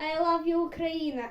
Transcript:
I love you, Україна!